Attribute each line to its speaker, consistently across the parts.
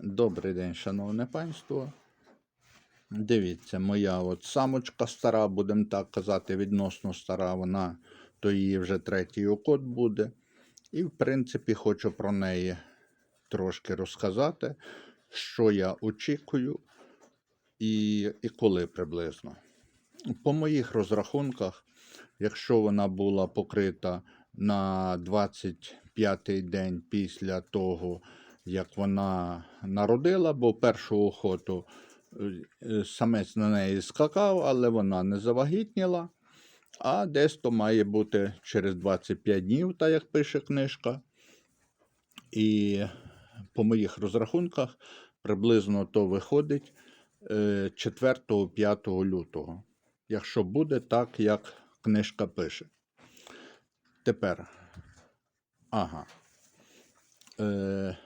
Speaker 1: Добрий день, шановне панство. Дивіться, моя от самочка стара, будемо так казати, відносно стара, вона, то її вже третій окот буде. І, в принципі, хочу про неї трошки розказати, що я очікую і, і коли приблизно. По моїх розрахунках, якщо вона була покрита на 25-й день після того, як вона народила, бо першу охоту е, самець на неї скакав, але вона не завагітніла. А десь то має бути через 25 днів, так як пише книжка. І по моїх розрахунках приблизно то виходить е, 4-5 лютого. Якщо буде так, як книжка пише. Тепер. Ага. Е,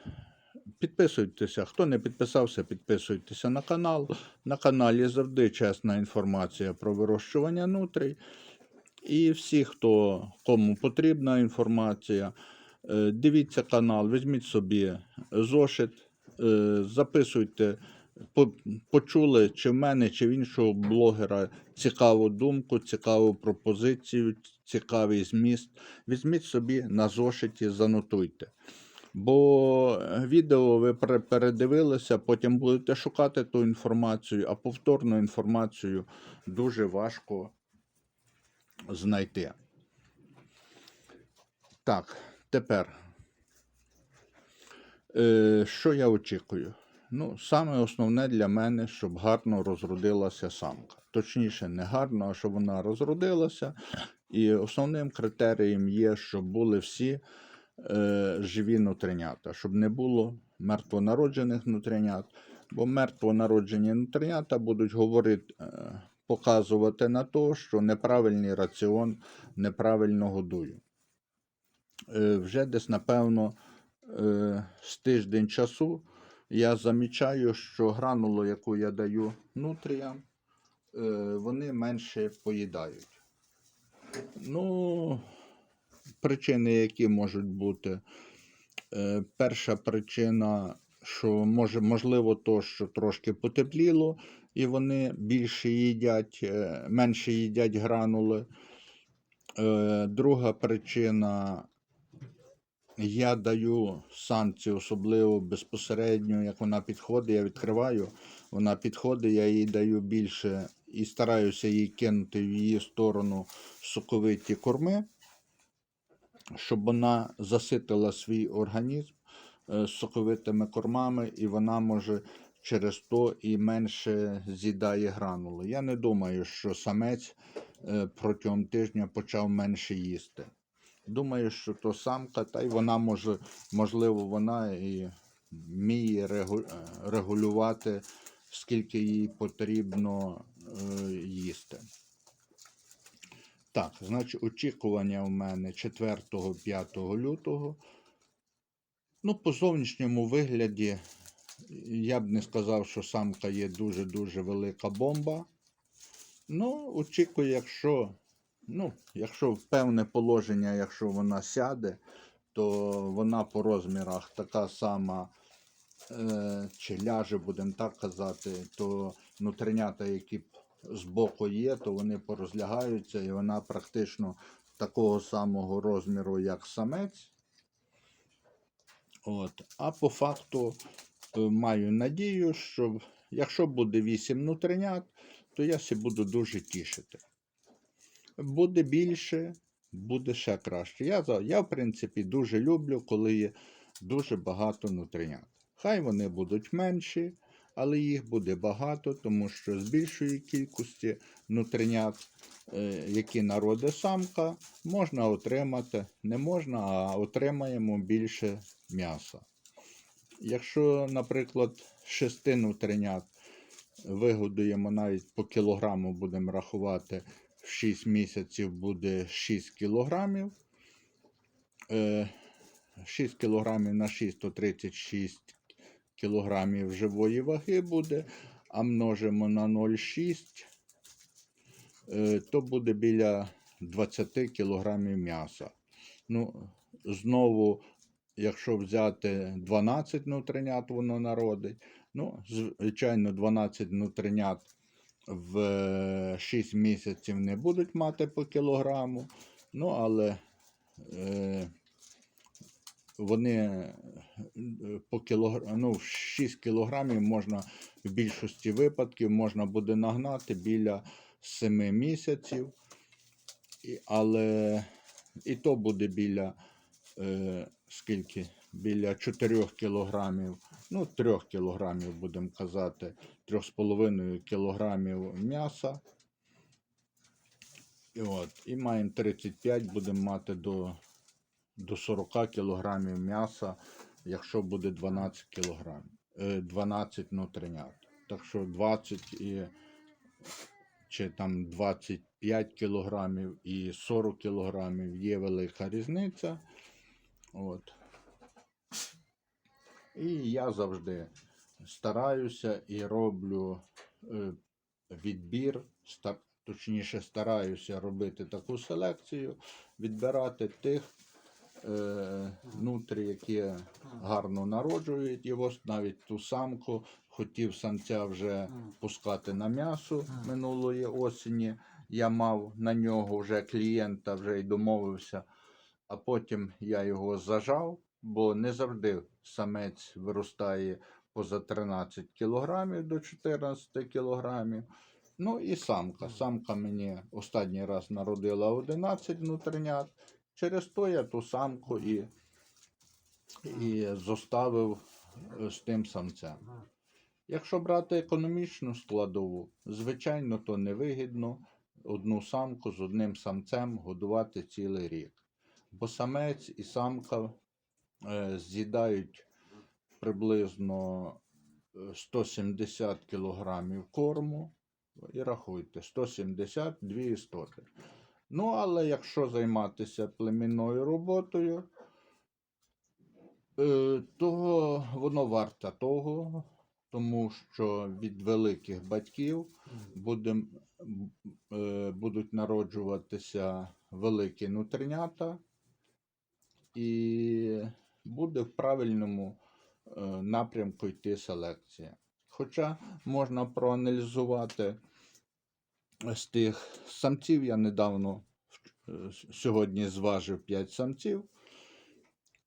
Speaker 1: Підписуйтеся. Хто не підписався, підписуйтеся на канал. На каналі завжди чесна інформація про вирощування нутрій. І всі, хто кому потрібна інформація, е, дивіться канал, візьміть собі зошит, е, записуйте, почули чи в мене, чи в іншого блогера цікаву думку, цікаву пропозицію, цікавий зміст. Візьміть собі на зошиті, занотуйте. Бо е, відео ви передивилися, потім будете шукати ту інформацію, а повторну інформацію дуже важко знайти. Так, тепер. Е, що я очікую? Ну, саме основне для мене, щоб гарно розродилася самка. Точніше, не гарно, а щоб вона розродилася. І основним критерієм є, щоб були всі е, живі нутринята, щоб не було мертвонароджених нутринят. Бо мертвонароджені нутринята будуть говорити, е, показувати на те, що неправильний раціон неправильно годую. Е, вже десь, напевно, з тиждень часу я замічаю, що гранулу, яку я даю нутріям, вони менше поїдають. Ну, причини, які можуть бути. Е, Перша причина, що може, можливо, то, що трошки потепліло, і вони більше їдять, е, менше їдять гранули. Е, Друга причина, я даю санкції, особливо безпосередньо, як вона підходить, я відкриваю, вона підходить, я їй даю більше і стараюся їй кинути в її сторону соковиті корми, щоб вона заситила свій організм е, соковитими кормами, і вона може через то і менше з'їдає гранули. Я не думаю, що самець е, протягом тижня почав менше їсти. Думаю, що то самка, та й вона може, можливо, вона і вміє е, регулювати, скільки їй потрібно їсти. Так, значить, очікування у мене 4-5 лютого. Ну, по зовнішньому вигляді, я б не сказав, що самка є дуже-дуже велика бомба. Ну, очікую, якщо, ну, якщо в певне положення, якщо вона сяде, то вона по розмірах така сама, е, чи ляже, будемо так казати, то нутринята, які збоку є, то вони порозлягаються, і вона практично такого самого розміру, як самець. От. А по факту е, маю надію, що якщо буде 8 нутринят, то я се буду дуже тішити. Буде більше, буде ще краще. Я, я в принципі, дуже люблю, коли є дуже багато нутринят. Хай вони будуть менші, але їх буде багато, тому що з більшої кількості нутринят, е, які народить самка, можна отримати, не можна, а отримаємо більше м'яса. Якщо, наприклад, шести нутринят вигодуємо навіть по кілограму, будемо рахувати, в 6 місяців буде 6 кілограмів. Е, 6 кілограмів на 6 то 36 кілограмів живої ваги буде, а множимо на 0,6, е, то буде біля 20 кілограмів м'яса. Ну, знову якщо взяти 12 нутринят, воно народить. Ну, звичайно, 12 нутринят в 6 місяців не будуть мати по кілограму. Ну, але е, вони е, по кілограму, ну, 6 кілограмів можна в більшості випадків можна буде нагнати біля 7 місяців. Але і то буде біля е, скільки? Біля 4 кілограмів, ну 3 кілограмів, будемо казати, 3,5 кілограмів м'яса. І, от, і маємо 35, будемо мати до, до 40 кілограмів м'яса, якщо буде 12 кілограмів, е, 12 нутринят. Так що 20 і чи там 25 кілограмів і 40 кілограмів є велика різниця. От. І я завжди стараюся і роблю е, відбір, точніше стараюся робити таку селекцію, відбирати тих нутрі, які гарно народжують. Ось навіть ту самку хотів самця вже пускати на м'ясо минулої осені. Я мав на нього вже клієнта, вже й домовився, а потім я його зажав, бо не завжди самець виростає поза 13 кілограмів до 14 кілограмів. Ну і самка. Самка мені останній раз народила 11 внутрінят. Через то я ту самку і, і зоставив е, з тим самцем. Якщо брати економічну складову, звичайно, то невигідно одну самку з одним самцем годувати цілий рік. Бо самець і самка е, з'їдають приблизно е, 170 кілограмів корму. І рахуйте, 170 дві істоти. Ну, але якщо займатися племінною роботою, е, то воно варте того, тому що від великих батьків будем, е, будуть народжуватися великі нутринята, і буде в правильному е, напрямку йти селекція. Хоча можна проаналізувати з тих самців, я недавно е, сьогодні зважив 5 самців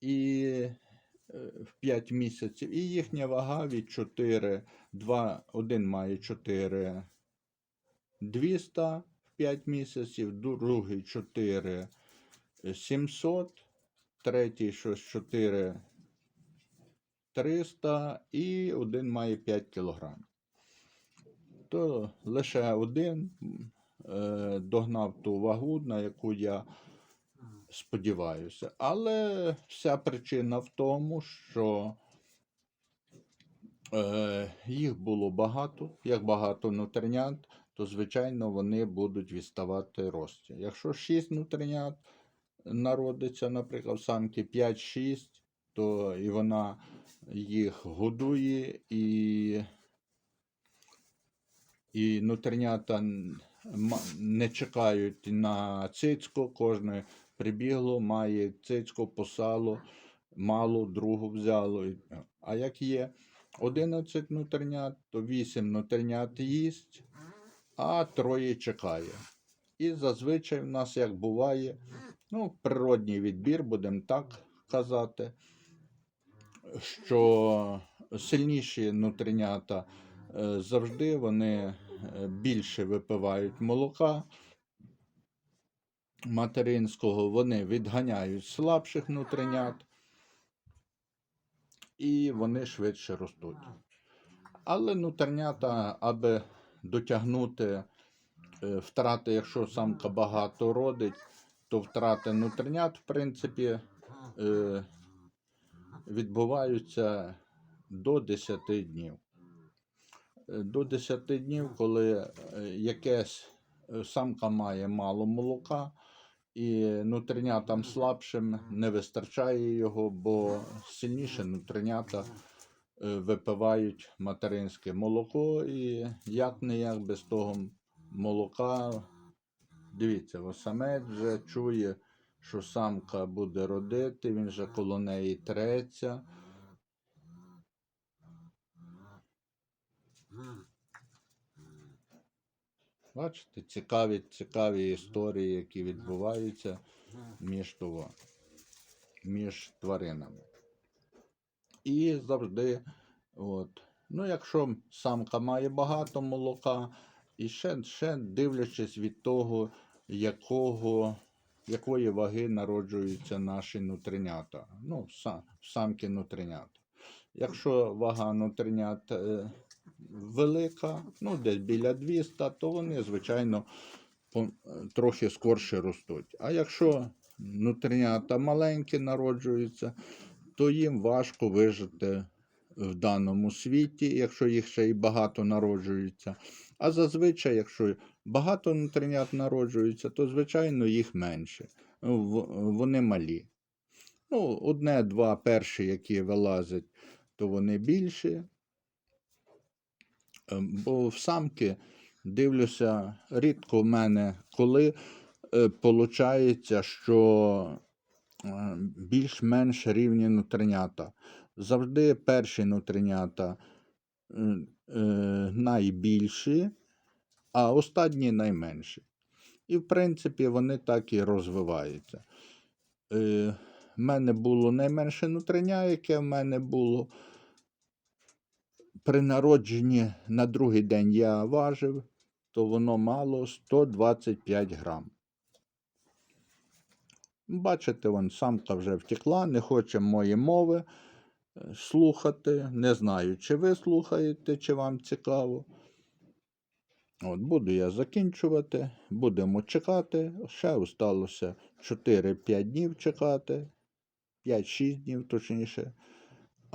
Speaker 1: і е, в 5 місяців, і їхня вага від 4, 2, один має 4 200 в 5 місяців, другий 4 700, третій щось 4 300 і один має 5 кілограмів. То лише один е, догнав ту вагу, на яку я сподіваюся. Але вся причина в тому, що е, їх було багато, як багато нутринят, то, звичайно, вони будуть відставати рості. Якщо 6 нутринят народиться, наприклад, самки 5-6, то і вона їх годує і, і нутринята н- ма- не чекають на цицьку, кожне прибігло, має цицьку, посало, мало, другу взяло. А як є 11 нутринят, то 8 нутринят їсть, а троє чекає. І зазвичай в нас як буває, ну, природній відбір, будемо так казати що сильніші нутринята е, завжди вони е, більше випивають молока материнського, вони відганяють слабших нутринят і вони швидше ростуть. Але нутринята, аби дотягнути е, втрати, якщо самка багато родить, то втрати нутринят, в принципі, е, відбуваються до 10 днів. Е, До 10 днів, коли е, якась е, самка має мало молока, і нутринятам слабшим не вистачає його, бо сильніше нутринята випивають материнське молоко, і як не як без того молока, дивіться, ось самець вже чує, що самка буде родити, він же коло неї треться. Бачите, цікаві, цікаві історії, які відбуваються між, того, між тваринами. І завжди, от, ну, якщо самка має багато молока, і ще, ще дивлячись від того, якого, якої ваги народжуються наші нутринята. Ну, сам, самки нутринят. Якщо вага нутринят е, велика, ну десь біля 200, то вони, звичайно, трохи скорше ростуть. А якщо нутринята маленькі народжуються, то їм важко вижити в даному світі, якщо їх ще й багато народжується. А зазвичай, якщо багато нутринят народжується, то звичайно їх менше. Вони малі. Ну, одне-два перші, які вилазять, то вони більші. Ем, Бо в самки дивлюся, рідко в мене коли виходить, що е, більш-менш рівні нутринята. Завжди перші нутринята е, е, найбільші, а останні найменші. І, в принципі, вони так і розвиваються. Е, в мене було найменше нутриня, яке в мене було. При народженні на другий день я важив, то воно мало 125 грам. Бачите, вон самка вже втекла, не хоче мої мови е, слухати. Не знаю, чи ви слухаєте, чи вам цікаво. От, буду я закінчувати, будемо чекати. Ще осталося 4-5 днів чекати, 5-6 днів точніше.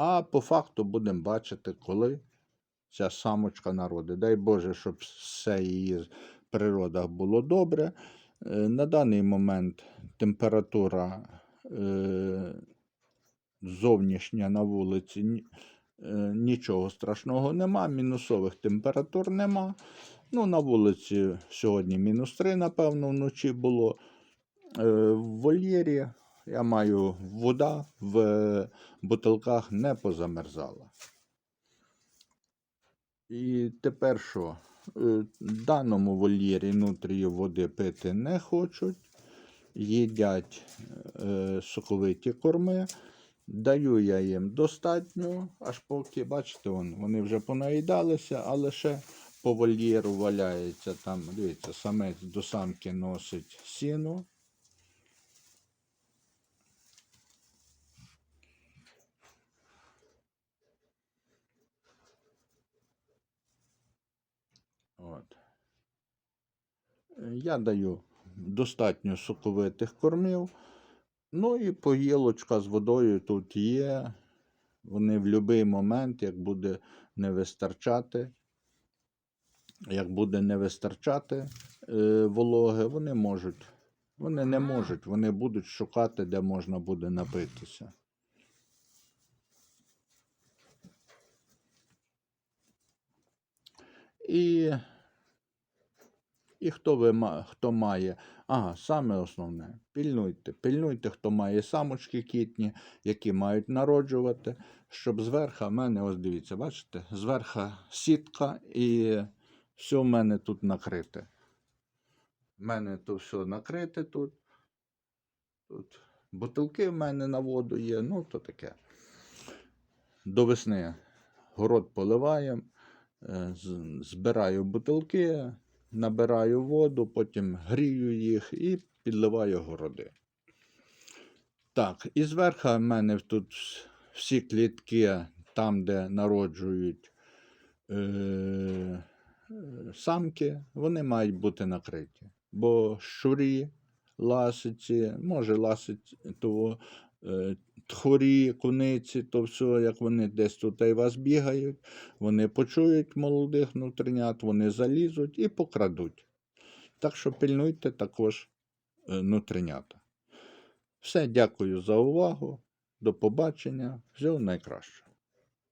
Speaker 1: А по факту будемо бачити, коли ця самочка народить. Дай Боже, щоб все її природах було добре. Е, На даний момент температура е, зовнішня на вулиці е, нічого страшного нема, мінусових температур нема. Ну, на вулиці сьогодні мінус 3, напевно, вночі було. В вольєрі я маю вода в бутилках не позамерзала. І тепер що? Е, В даному вольєрі нутрії води пити не хочуть, їдять е, соковиті корми. Даю я їм достатньо, аж поки, бачите, вон, вони вже понаїдалися, але ще по вольєру валяється там, дивіться, самець до самки носить сіно. Я даю достатньо соковитих кормів. Ну і поїлочка з водою тут є. Вони в будь-який момент, як буде не вистачати, як буде не вистачати е, вологи, вони можуть. Вони не можуть, вони будуть шукати, де можна буде напитися. І, і хто, ви, хто має, ага, саме основне, пильнуйте, пильнуйте, хто має самочки кітні, які мають народжувати, щоб зверха в мене, ось дивіться, бачите, зверха сітка і все в мене тут накрите. У мене тут все накрите тут. Тут бутилки в мене на воду є, ну то таке. До весни город поливаємо, е, збираю бутилки, набираю воду, потім грію їх і підливаю городи. Так, і зверху в мене тут всі клітки, там, де народжують е, самки, вони мають бути накриті. Бо щурі, ласиці, може ласиці, того, е, тхорі, куниці, то все, як вони десь тут і вас бігають, вони почують молодих нутринят, вони залізуть і покрадуть. Так що пильнуйте також е, нутринята. Все, дякую за увагу. До побачення. Всього найкращого.